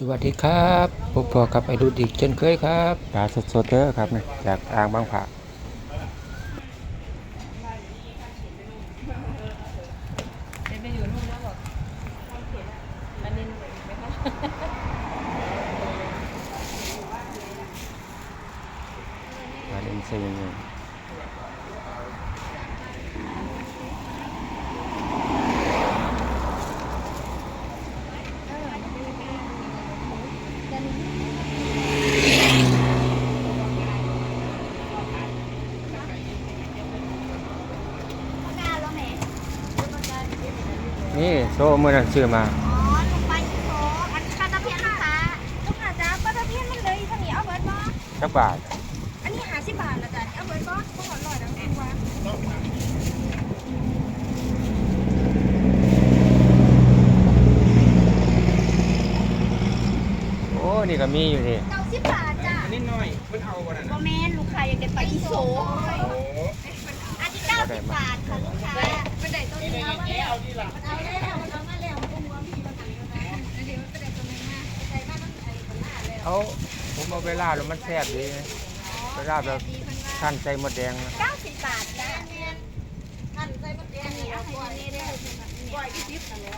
สวัสดีครับพบพอกับไอรุดอีกเช่นเคยครับปลาสดๆเด้อครับนี่จากอ่างบางผาเดินไปอยู่นู่นแล้วบอกอันนี้ไหมคะปลาเล่นซียงนี่ โซ่เมื่อนั้นซื้อมาอ๋อลงไปที่โถอันปลาตะเพียนลูกค้าลูกค้าจ้าปลาตะเพียนมันเลยเท่านี้เอาเบิร์ดบ่จักบาทอันนี้หาสิบบาทนะจ๊ะเอาเบิร์ดบ่พวกอร่อยนะคุณวะโอ้นี่ก็มีอยู่นี่เก้าสิบบาทจ้ะนิดหน่อยเพิ่นเอาบ่นั่นโมน่ะเมนลูกค้าอยากได้ปลาที่โถโอ้อันนี้เก้าสิบบาทค่ะลูกค้าเป็นไดตัวนี้เอามาแล้วเอาดีล่ะมันเอาแล้วมันเอามาแล้ว เอาผมเอาไปลาบแล้วมันแซ่บดีนะไปลาบแล้วดีคนว่าท่านใจหมดแดงนะเก้าสิบบาทจ้ะท่านใจมดแดงนี่เอาไปนี่ได้ปล่อยที่ดิบนั่นแหละ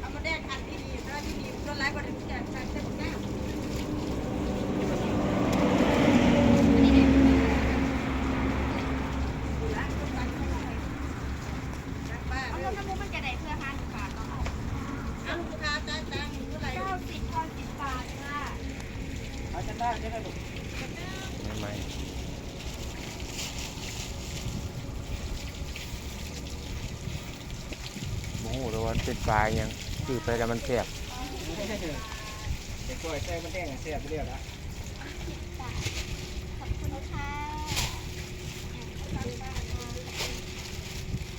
เอามาแดงขันที่ดีแล้วที่ดีต้นไม้ก็ได้ทุกอย่างใช้ใช้หมดแล้ว เอาน้ำมันมันจะได้เพื่อห้าสิบบาทเนาะเอาลูกค้าจ้าจ้ามีเท่าไหร่เก้าสิบเก้าสิบบาทค่ะ เอาจนได้จะได้ลูกไม่ไม่โอ้โหแต่ว่ามันเป็นปลายังคือไปแล้วมันแซ่บเด็กกล้วยใส่มันแดงอะเสียบไปเรียบละขอบคุณค่ะ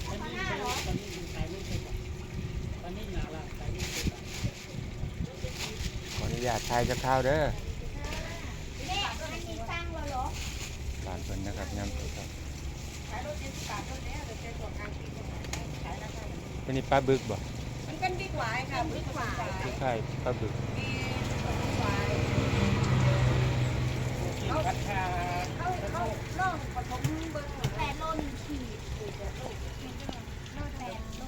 เอาห้าเหรอขออนุญาตทายจะข้าวเด้อ แม่มันมีสร้างแล้วเหรอ ร้า นเพิ่นนะครับยำสดครับเป็นนี่ปลาบึกบ่มันเป็นบิ๊กหวายค่ะบิ๊กหวายคล้ายๆปลาบึกพัดชาเขาเขาล่องผสมเบอร์แปดโลหนึ่งขีดแปดโลแปดโล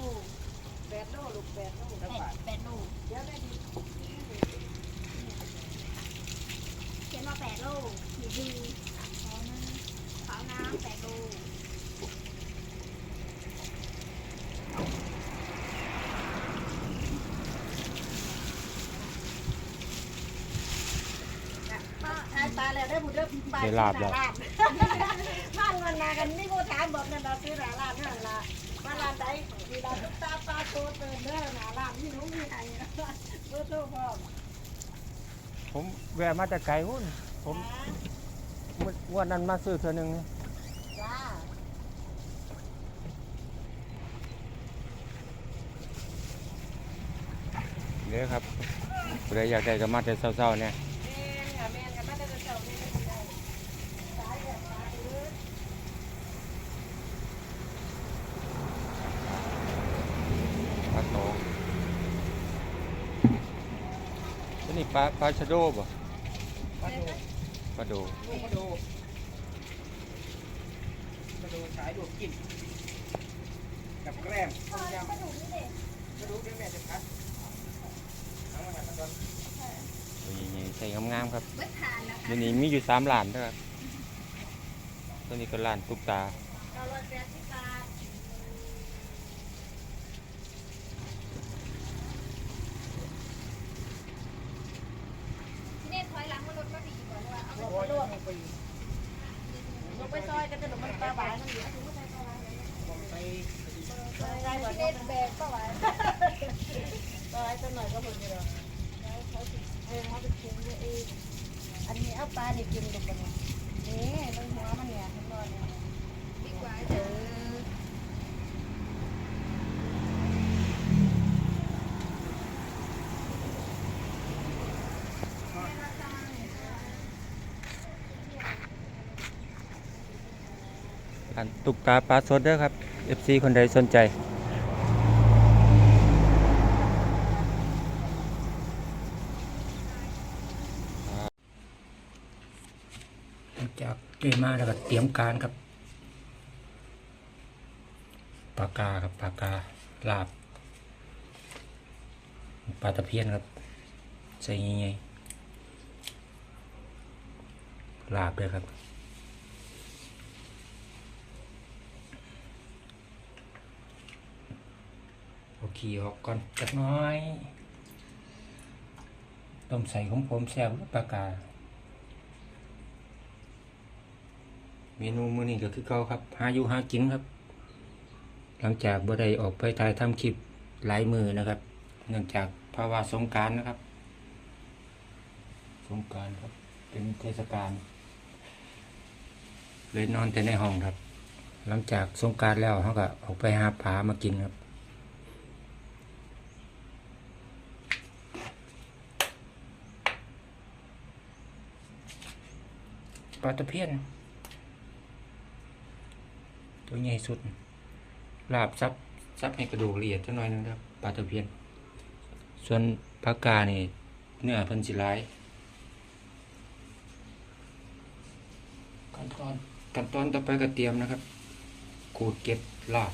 แปดโลลูกแปดโลแปดแปดโลเดี๋ยวได้ดีเขียนว่าแปดโลขีดดีขาวน้ำแปดโล ป้าทาย ตาแล้วได้บุญเด้อบ่ายได้ลาบแล้ว บ้านมันมากันนี่กูถามบอกนั่นเราซื้อหนาลาบนั่นละมาลาบใดมีลาบตุ๊กตาปลาโตเติมเด้อหนาลาบนี่หนูมีไห้เบอร์โทรพ่อผมแวะมาจากไกลหุ่นผมมื้อวันนั้นมาซื้อเทื่อหนึงนี่จ้าเด้อครับผู้ใดอยากได้ก็มาแต่เช้าๆเนี่ย แม่นค่ะแม่นค่ะมาได้แต่เช้าแม่นได้สายแบบสายเด้อ ปลาโตอันนี้ป ลาปลาชะโดบ่มาดูปลาโดลูกมาดูมาดูสายดูกินกับแกล้มต้มยำมาดูเดี๋ยวแม่จะพัดเอามาแล้วก็ตัวนี้ใส่งามๆครับเบิดทานนะคะเดี๋ยวนี้มีอยู่สามล้านเด้อครับตัวนี้ก็ล้านตุ๊กตา เก้าร้อยแปดสิบบาท ที่นี่ถอยหลังมารถก็ดีกว่าว่าเอา โอ้ยลงไป ลง ไปซอยกันจะหนูมันตาบานนั่นอยู่ถึงไปลาหวานเลยลงไปได้บ่ที่เนาะนี่แบกก็ไหวซอยสักหน่อยก็หมดเลยเขาสิเออเขาไปปรุงเองอันนี้เอาปลาเนี่ยกินดูกันเนี่ยนี่ตรงหัวมันเนี่ยทั้งนอดเนี่ยดีกว่าเจอ ตุกกาปลาสดเด้อครับ FC คนใดสนใจจากเจมาแล้วก็เตรียมการครับปากาครับปากาลาบปลาตะเพียนครับใส่ยังไงลาบด้วยครับ โอเคออกก่อนจักน้อยต้มใส่ของผมแซ่บปลากาเมนูมื้อนี้ก็คือเก่าครับหาอยู่หากินครับ หลังจากบ่ได้ออกไปถ่ายทำคลิปหลายมือนะครับ เนื่องจากภาวะสงการนะครับ สงการครับ เป็นเทศกาลเลยนอนแต่ในห้องครับ หลังจากสงการแล้วเขาก็ออกไปหาผามากินครับ ลาตะเพียน ตัวใหญ่สุดลาบซับซับให้กระดูกละเอียดจังหน่อยนึงครับปลาตะเพียน ส่วนปลากานี่เนื้อเพิ่นสิร้ายขั้นตอนขั้นตอนต่อไปก็เตรียมนะครับขูดเก็บลาบ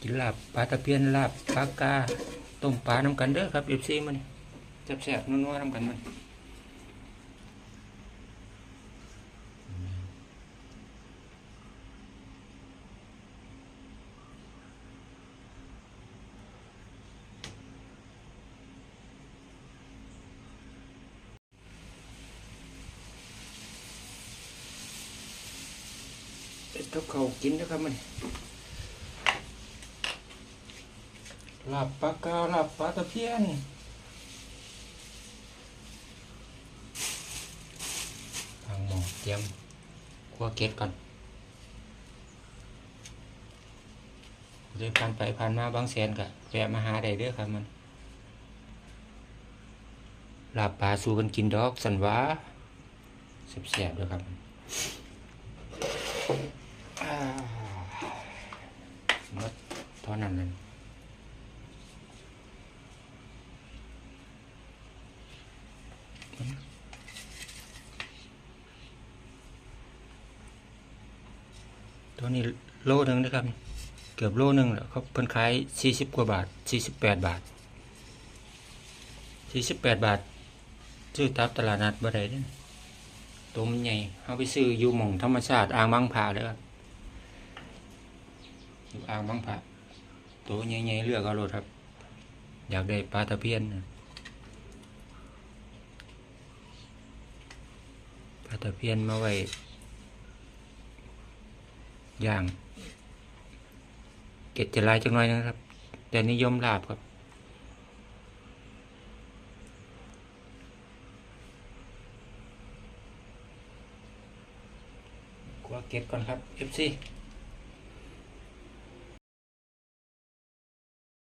กินลาบปลาตะเพียนลาบปลากาต้มปลาน้ำกันเด้อครับเอฟซีมันแซ่บๆนัวๆน้ำกันมันเอ็ดกับเขาวกินนะครับมัน ลาบปลากาลาบปลาตะเพียน ทางหมอเตรียมคั่วเก็ดก่อนเดินผ่านไปผ่านมาบางแสนกะแวะมาหาได้เด้อครับมันลาบปลาสู่กันกินดอกสันวาแซ่บๆด้อครับอ่าหมดเท่านั้นเลย ตัวนี้โลหนึ่งนะครับ เกือบโลหนึ่งแล้วเขาเพิ่นขายสี่สิบกว่าบาทสี่สิบแปดบาทสี่สิบแปดบาท ซื้อตามตลาดนัดบ่ได้เด้ตัวมันใหญ่เอาไปซื้ออยู่หม่องธรรมชาติอ่างบางผาเลยครับอยู่อ่างบางผาตัวใหญ่ๆเลือกเอาโลดครับ อยากได้ปลาตะเพียนนะปลาตะเพียนมาไว้ ย่างเกล็ดจะลายจังน้อยนะครับ แต่นิยมลาบครับ กว่าเกล็ดก่อนครับ FC